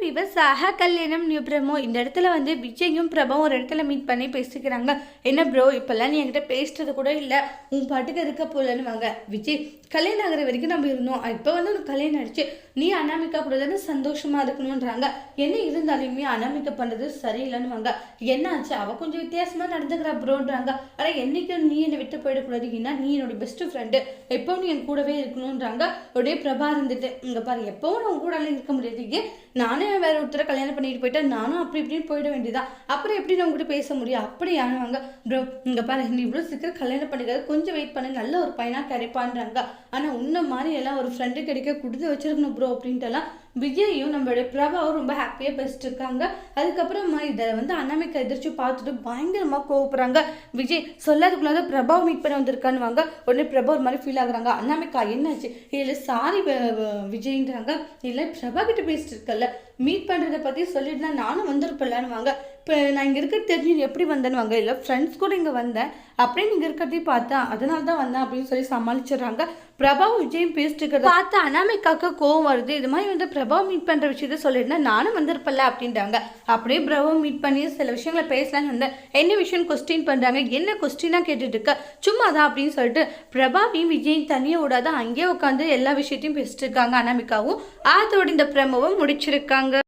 விவஸ் சக கல்யாணம் new promo. இந்த இடத்துல வந்து விஜயும் பிரபாவும் ஒரு இடத்துல மீட் பண்ணி பேசிக்கிறாங்க. என்ன ப்ரோ இப்போல்லாம் நீ என்கிட்ட பேசுறது கூட இல்லை. உன் பாட்டுக்கு இருக்க போலன்னு வாங்க. விஜய் கல்யாணம் ஆகிற வரைக்கும் நம்ம இருந்தோம். இப்போ வந்து உனக்கு கல்யாணம் ஆயிடுச்சு. நீ அனாமிக்கா கூட தானே சந்தோஷமா இருக்கணுன்றாங்க என்ன இருந்தாலுமே அனாமிகா பண்ணுறது சரியில்லைன்னு வாங்க. என்ன ஆச்சு? அவ கொஞ்சம் வித்தியாசமா நடந்துக்கிறா ப்ரோன்றாங்க ஆனால் என்னைக்கும் நீ என்னை விட்டு போயிடக்கூடாது. ஏன்னா நீ என்னோட பெஸ்ட் ஃப்ரெண்டு எப்போ நீ என் கூடவே இருக்கணுன்றாங்க உடனே பிரபா இருந்துட்டு இங்க பாரு எப்பவும் நான் கூடாலும் கூட இருக்க முடியாது. நானும் நானே வேற ஒருத்தரை கல்யாணம் பண்ணிட்டு போயிட்டா நானும் அப்படி இப்படின்னு போயிட வேண்டியதா? அப்புறம் எப்படி நான் உங்ககிட்ட பேச முடியும்? அப்படி யானுவாங்க. ப்ரோ இங்க பாரு நீ இவ்வளோ சீக்கிரம் கல்யாணம் பண்ணிக்காது. கொஞ்சம் வெயிட் பண்ணு. நல்ல ஒரு பையனா கிடைப்பான்றாங்க. ஆனா உன்ன மாதிரி எல்லாம் ஒரு ஃப்ரெண்டு கிடைக்க கொடுத்து வச்சிருக்கணும் ப்ரோ அப்படின்ட்டு எல்லாம் விஜயும் நம்மளுடைய பிரபாவும் ரொம்ப ஹாப்பியாக பேசிட்டு இருக்காங்க. அதுக்கப்புறமா இதை வந்து அனாமிகா எதிர்த்து பார்த்துட்டு பயங்கரமாக கோவப்படுறாங்க. விஜய் சொல்லாதுக்குள்ளாத பிரபாவை மீட் பண்ண வந்திருக்கான்னுவாங்க. உடனே பிரபா ஒரு மாதிரி ஃபீல் ஆகுறாங்க. அண்ணாமிக்கா என்னாச்சு? இல்லை சாரி விஜய்ன்றாங்க. இல்லை பிரபா கிட்ட பேசிட்டு இருக்கல மீட் பண்ணுறதை பற்றி சொல்லிட்டு தான் நானும் வந்திருப்பேன்லான்னு வாங்க இப்போ நான் இங்கே இருக்கிறது தெரிஞ்சு எப்படி வந்தேன்னு வாங்க. இல்லை ஃப்ரெண்ட்ஸ் கூட இங்கே வந்தேன். அப்படியே நீங்கள் இருக்கிறதையும் பார்த்தேன். அதனால தான் வந்தேன் அப்படின்னு சொல்லி சமாளிச்சிடுறாங்க. பிரபாவும் விஜயும் பேசிட்டு இருக்கிறத பார்த்து அனாமிக்காக்கு கோவம் வருது. இது மாதிரி வந்து பிரபாவை மீட் பண்ணுற விஷயத்த சொல்லியிருந்தேன் நானும் வந்திருப்பல அப்படின்றாங்க. அப்படியே பிரபா மீட் பண்ணி சில விஷயங்களை பேசலான்னு வந்தேன். என்ன விஷயம் கொஸ்டின் பண்ணுறாங்க என்ன கொஸ்டினாக கேட்டுட்டு இருக்க? சும்மா தான் அப்படின்னு சொல்லிட்டு பிரபாவையும் விஜயும் தனியாக விடாத அங்கேயே உட்காந்து எல்லா விஷயத்தையும் பேசிட்டு இருக்காங்க அனாமிக்காவும் அதோட இந்த பிரமவும் முடிச்சிருக்காங்க.